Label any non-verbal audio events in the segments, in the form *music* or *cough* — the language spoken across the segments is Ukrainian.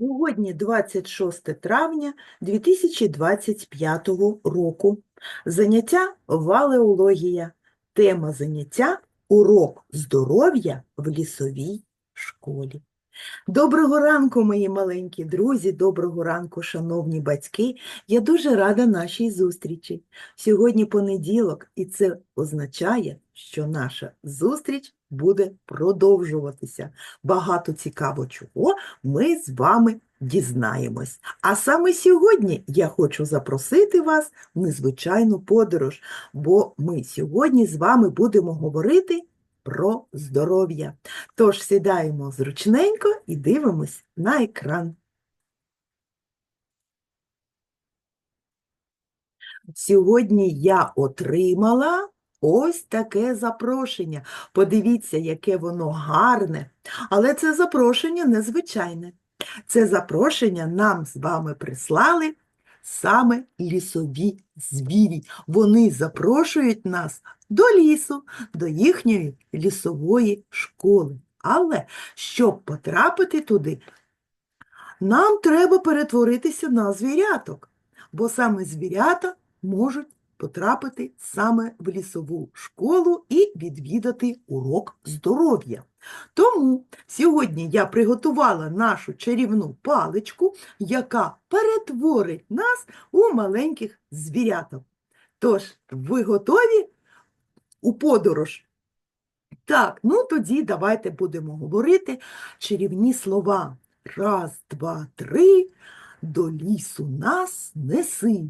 Сьогодні 26 травня 2025 року. Заняття валеологія. Тема заняття урок здоров'я в лісовій школі. Доброго ранку, мої маленькі друзі, доброго ранку, шановні батьки. Я дуже рада нашій зустрічі. Сьогодні понеділок, і це означає, що наша зустріч буде продовжуватися. Багато цікаво чого ми з вами дізнаємось. А саме сьогодні я хочу запросити вас в незвичайну подорож, бо ми сьогодні з вами будемо говорити про здоров'я. Тож сідаємо зручненько і дивимось на екран. Сьогодні я отримала ось таке запрошення. Подивіться, яке воно гарне. Але це запрошення незвичайне. Це запрошення нам з вами прислали саме лісові звірі. Вони запрошують нас до лісу, до їхньої лісової школи. Але щоб потрапити туди, нам треба перетворитися на звіряток, бо саме звірята можуть потрапити саме в лісову школу і відвідати урок здоров'я. Тому сьогодні я приготувала нашу чарівну паличку, яка перетворить нас у маленьких звіряток. Тож, ви готові у подорож? Так, ну тоді давайте будемо говорити чарівні слова. Раз, два, три, до лісу нас неси.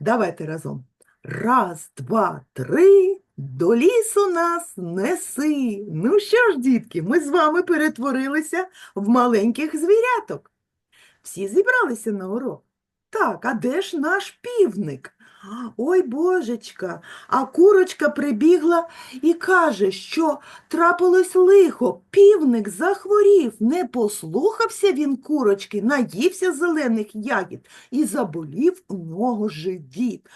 Давайте разом. Раз, два, три, до лісу нас неси. Ну що ж, дітки, ми з вами перетворилися в маленьких звіряток. Всі зібралися на урок. Так, а де ж наш півник? Ой, божечка, а курочка прибігла і каже, що трапилось лихо, півник захворів, не послухався він курочки, наївся зелених ягід і заболів у нього живіт.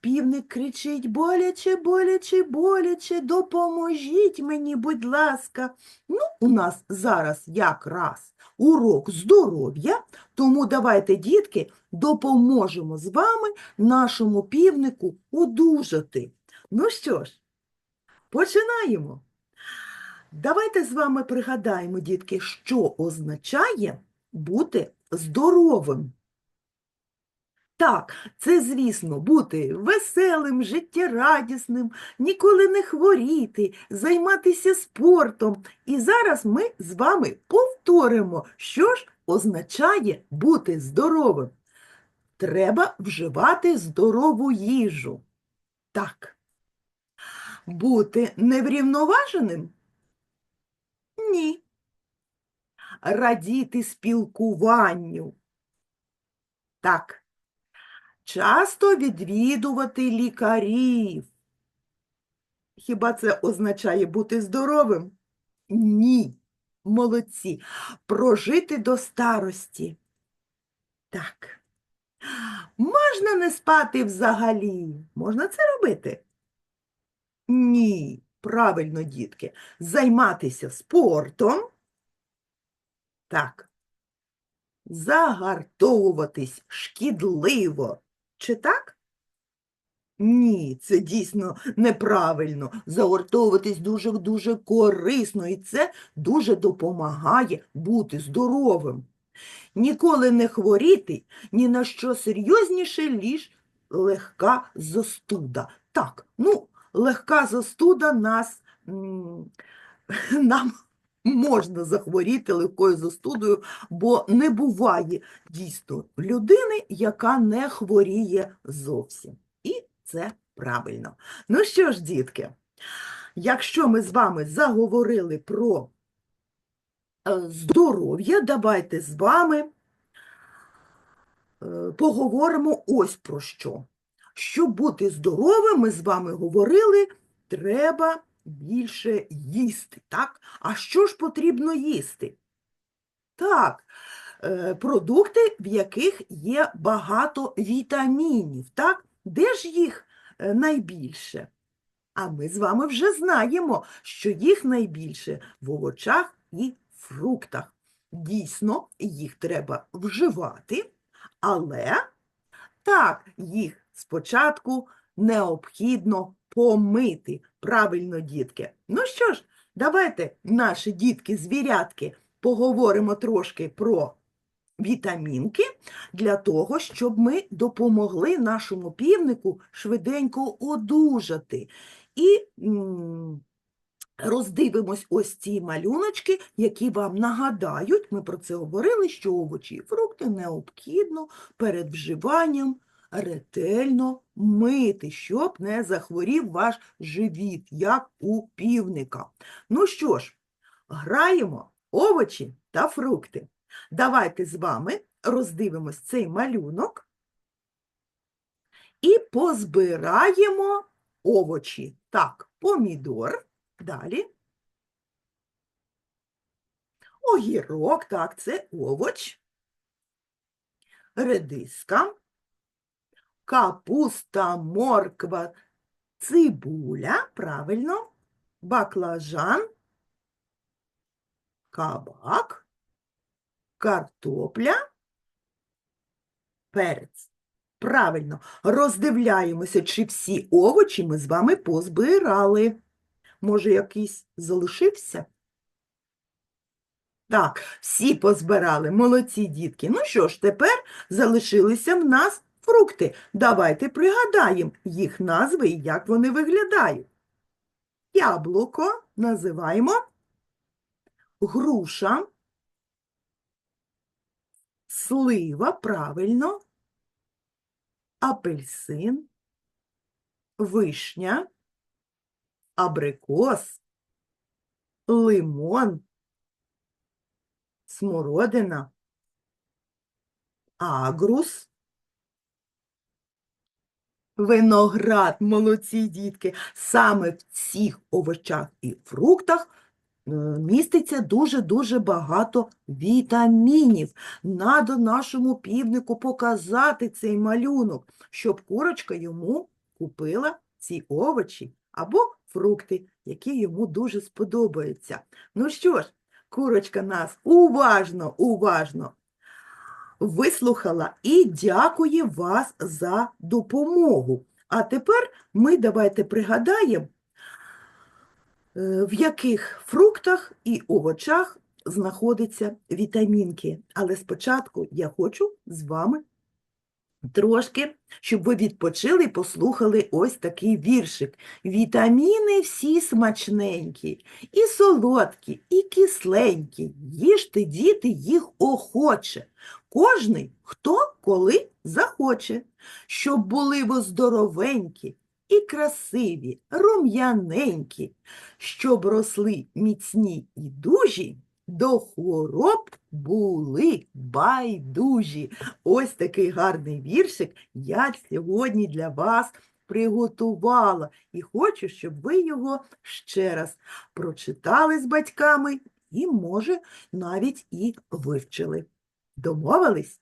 Півник кричить боляче, боляче, боляче, допоможіть мені, будь ласка. Ну, у нас зараз якраз урок здоров'я, тому давайте, дітки, допоможемо з вами нашому півнику одужати. Ну що ж, починаємо. Давайте з вами пригадаємо, дітки, що означає бути здоровим. Так, це, звісно, бути веселим, життєрадісним, ніколи не хворіти, займатися спортом. І зараз ми з вами повторимо, що ж означає бути здоровим. Треба вживати здорову їжу. Так. Бути неврівноваженим? Ні. Радіти спілкуванню. Так. Часто відвідувати лікарів. Хіба це означає бути здоровим? Ні. Молодці. Прожити до старості. Так. Можна не спати взагалі? Можна це робити? Ні. Правильно, дітки. Займатися спортом. Так. Загартовуватись шкідливо. Чи так? Ні, це дійсно неправильно. Загортовуватись дуже-дуже корисно, і це дуже допомагає бути здоровим. Ніколи не хворіти ні на що серйозніше, ніж легка застуда. Так, ну, легка застуда нас, *laughs* нам можна захворіти легкою застудою, бо не буває дійсно людини, яка не хворіє зовсім. І це правильно. Ну що ж, дітки, якщо ми з вами заговорили про е, здоров'я, давайте з вами е, поговоримо ось про що. Щоб бути здоровим, ми з вами говорили, треба більше їсти, так? А що ж потрібно їсти? Так, е, продукти, в яких є багато вітамінів, так? Де ж їх е, найбільше? А ми з вами вже знаємо, що їх найбільше в овочах і фруктах. Дійсно, їх треба вживати, але так, їх спочатку необхідно помити. Правильно, дітки. Ну що ж, давайте, наші дітки-звірятки, поговоримо трошки про вітамінки для того, щоб ми допомогли нашому півнику швиденько одужати. І роздивимось ось ці малюночки, які вам нагадають, ми про це говорили, що овочі і фрукти необхідно перед вживанням ретельно мити, щоб не захворів ваш живіт, як у півника. Ну що ж, граємо овочі та фрукти. Давайте з вами роздивимось цей малюнок і позбираємо овочі. Так, помідор. Далі. Огірок, так, це овоч. Редиска. Капуста, морква, цибуля, правильно. Баклажан. Кабак. Картопля. Перець. Правильно, роздивляємося, чи всі овочі ми з вами позбирали. Може, якийсь залишився? Так, всі позбирали, молодці дітки. Ну що ж, тепер залишилися в нас фрукти. Давайте пригадаємо їх назви і як вони виглядають. Яблуко називаємо груша, слива, правильно, апельсин, вишня, абрикос, лимон, смородина, агрус, виноград, молодці дітки. Саме в цих овочах і фруктах е, міститься дуже-дуже багато вітамінів. Надо нашому півнику показати цей малюнок, щоб курочка йому купила ці овочі або фрукти, які йому дуже сподобаються. Ну що ж, курочка нас уважно, уважно вислухала і дякує вас за допомогу. А тепер ми давайте пригадаємо, е, в яких фруктах і овочах знаходяться вітамінки. Але спочатку я хочу з вами трошки, щоб ви відпочили і послухали ось такий віршик. Вітаміни всі смачненькі, і солодкі, і кисленькі. Їжте, діти, їх охоче. Кожний, хто коли захоче, щоб були ви здоровенькі і красиві, рум'яненькі, щоб росли міцні і дужі, до хвороб були байдужі. Ось такий гарний віршик я сьогодні для вас приготувала і хочу, щоб ви його ще раз прочитали з батьками і, може, навіть і вивчили. Домовились?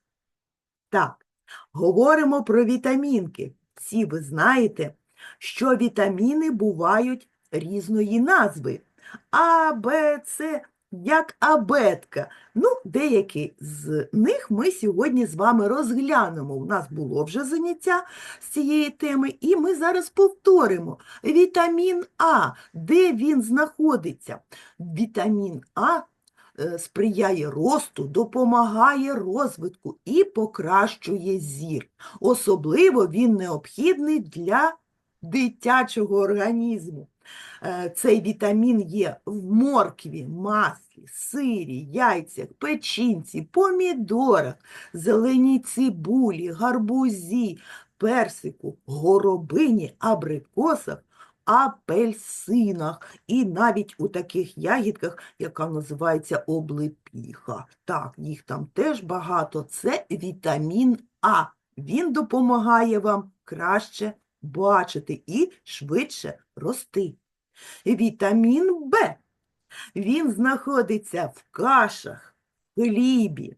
Так, говоримо про вітамінки. Всі ви знаєте, що вітаміни бувають різної назви. А, Б, С, як абетка. Ну, деякі з них ми сьогодні з вами розглянемо. У нас було вже заняття з цієї теми, і ми зараз повторимо. Вітамін А, де він знаходиться? Вітамін А е, сприяє росту, допомагає розвитку і покращує зір. Особливо він необхідний для дитячого організму. Е, Цей вітамін є в моркві, маслі, сирі, яйцях, печінці, помідорах, зеленій цибулі, гарбузі, персику, горобині, абрикосах, апельсинах і навіть у таких ягідках, яка називається облепіха. Так, їх там теж багато. Це вітамін А. Він допомагає вам краще бачити і швидше рости. Вітамін Б. Він знаходиться в кашах, хлібі,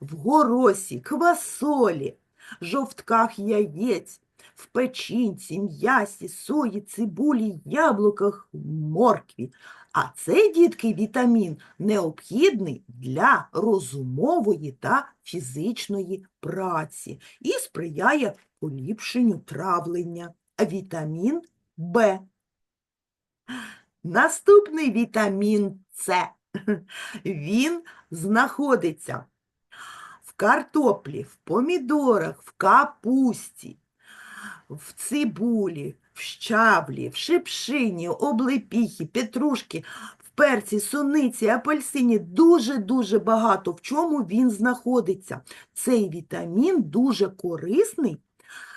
в горосі, квасолі, жовтках яєць, в печінці, м'ясі, сої, цибулі, яблуках, моркві. А цей, дітки, вітамін необхідний для розумової та фізичної праці і сприяє поліпшенню травлення. Вітамін В. Наступний вітамін С. Він знаходиться в картоплі, в помідорах, в капусті, в цибулі, в щавлі, в шипшині, облепіхі, петрушки, в перці, суниці, апельсині. Дуже-дуже багато в чому він знаходиться. Цей вітамін дуже корисний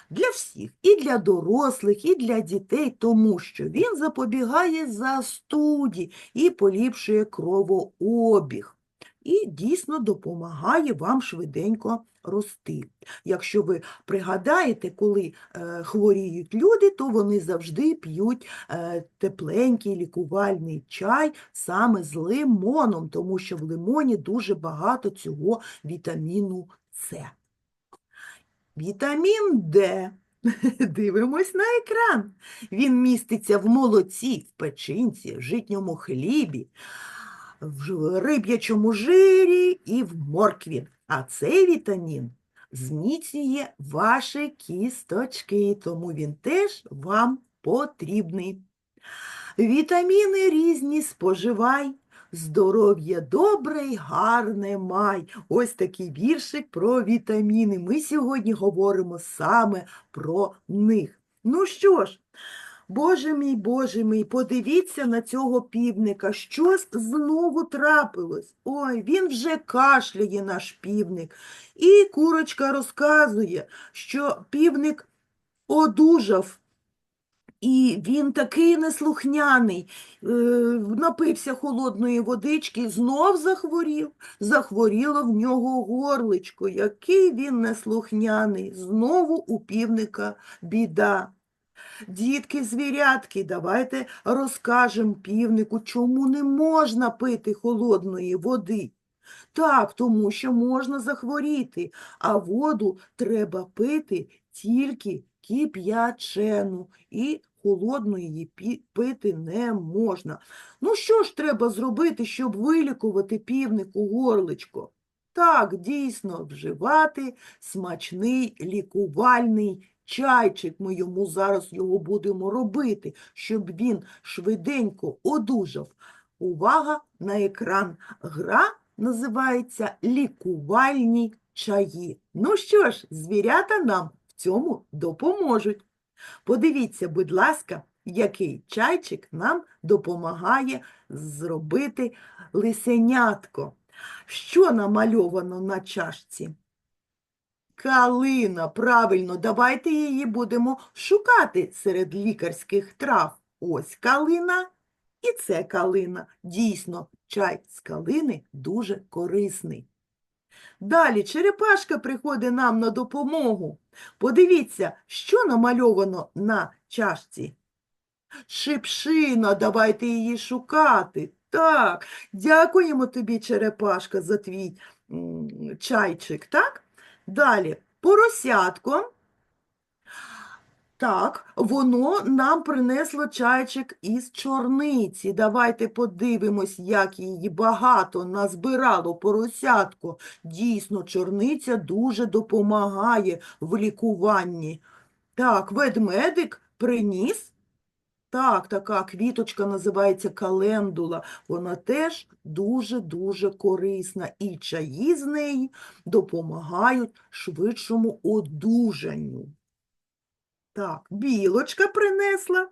для всіх, і для дорослих, і для дітей, тому що він запобігає застуді і поліпшує кровообіг. І дійсно допомагає вам швиденько рости. Якщо ви пригадаєте, коли е, хворіють люди, то вони завжди п'ють е, тепленький лікувальний чай саме з лимоном, тому що в лимоні дуже багато цього вітаміну С. Вітамін Д. *laughs* Дивимось на екран. Він міститься в молоці, в печінці, в житньому хлібі, в риб'ячому жирі і в моркві. А цей вітамін зміцнює ваші кісточки, тому він теж вам потрібний. Вітаміни різні споживай, здоров'я добре й гарне май. Ось такий віршик про вітаміни. Ми сьогодні говоримо саме про них. Ну що ж, Боже мій, Боже мій, подивіться на цього півника, що з- знову трапилось. Ой, він вже кашляє, наш півник. І курочка розказує, що півник одужав. І він такий неслухняний, е, напився холодної водички, знов захворів, захворіло в нього горличко. Який він неслухняний, знову у півника біда. Дітки, звірятки, давайте розкажемо півнику, чому не можна пити холодної води. Так, тому що можна захворіти, а воду треба пити тільки кип'ячену, і холодної її пити не можна. Ну що ж треба зробити, щоб вилікувати півнику горличко? Так, дійсно, вживати смачний лікувальний чайчик. Ми йому зараз його будемо робити, щоб він швиденько одужав. Увага на екран. Гра називається лікувальні чаї. Ну що ж, звірята нам в цьому допоможуть. Подивіться, будь ласка, який чайчик нам допомагає зробити лисенятко. Що намальовано на чашці? Калина, правильно, давайте її будемо шукати серед лікарських трав. Ось калина і це калина. Дійсно, чай з калини дуже корисний. Далі черепашка приходить нам на допомогу. Подивіться, що намальовано на чашці. Шипшина, давайте її шукати. Так, дякуємо тобі, черепашка, за твій чайчик, так? Далі, поросятко. Так, воно нам принесло чайчик із чорниці. Давайте подивимось, як її багато назбирало поросятко. Дійсно, чорниця дуже допомагає в лікуванні. Так, ведмедик приніс. Так, така квіточка називається календула. Вона теж дуже-дуже корисна. І чаї з неї допомагають швидшому одужанню. Так, білочка принесла.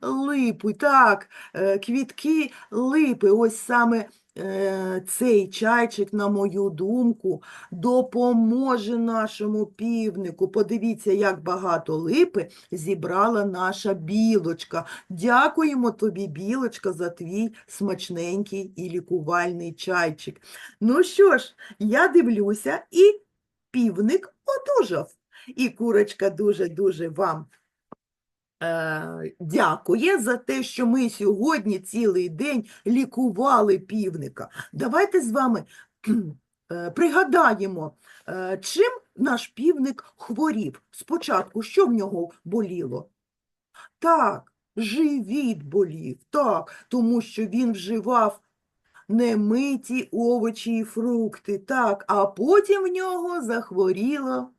Липу, так, е, квітки липи. Ось саме е, цей чайчик, на мою думку, допоможе нашому півнику. Подивіться, як багато липи зібрала наша білочка. Дякуємо тобі, білочка, за твій смачненький і лікувальний чайчик. Ну що ж, я дивлюся, і півник одужав. І курочка дуже-дуже вам е, дякує за те, що ми сьогодні цілий день лікували півника. Давайте з вами е, пригадаємо, е, чим наш півник хворів. Спочатку, що в нього боліло? Так, Живіт болів, так, тому що він вживав немиті овочі і фрукти, так, а потім в нього захворіло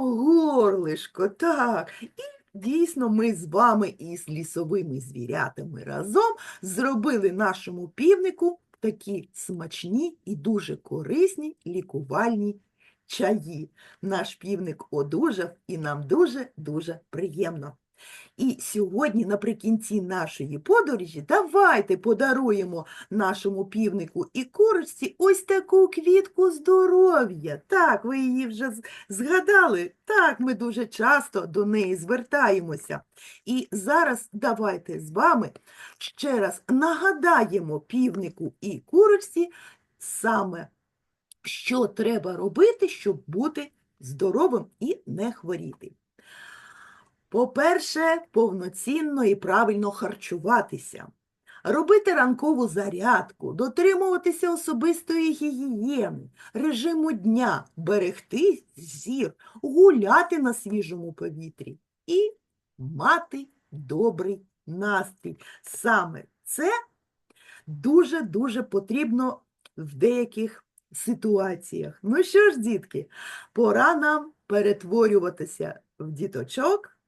горлишко, так. І дійсно ми з вами і з лісовими звірятами разом зробили нашому півнику такі смачні і дуже корисні лікувальні чаї. Наш півник одужав і нам дуже-дуже приємно. І сьогодні, наприкінці нашої подорожі, давайте подаруємо нашому півнику і курочці ось таку квітку здоров'я. Так, ви її вже згадали. Так, ми дуже часто до неї звертаємося. І зараз давайте з вами ще раз нагадаємо півнику і курочці саме, що треба робити, щоб бути здоровим і не хворіти. По-перше, повноцінно і правильно харчуватися, робити ранкову зарядку, дотримуватися особистої гігієни, режиму дня, берегти зір, гуляти на свіжому повітрі і мати добрий настрій. Саме це дуже-дуже потрібно в деяких ситуаціях. Ну що ж, дітки, пора нам перетворюватися в діточок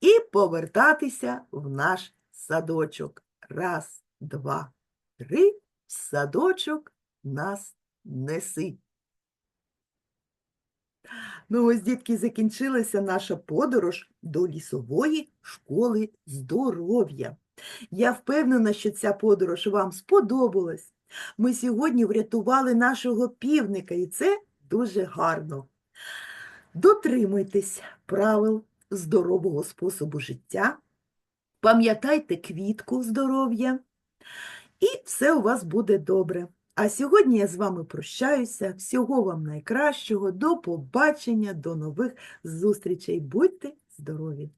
і повертатися в наш садочок. Раз, два, три, в садочок нас неси. Ну ось, дітки, закінчилася наша подорож до лісової школи здоров'я. Я впевнена, що ця подорож вам сподобалась. Ми сьогодні врятували нашого півника, і це дуже гарно. Дотримуйтесь правил здорового способу життя, пам'ятайте квітку здоров'я, і все у вас буде добре. А сьогодні я з вами прощаюся. Всього вам найкращого, до побачення, до нових зустрічей. Будьте здорові!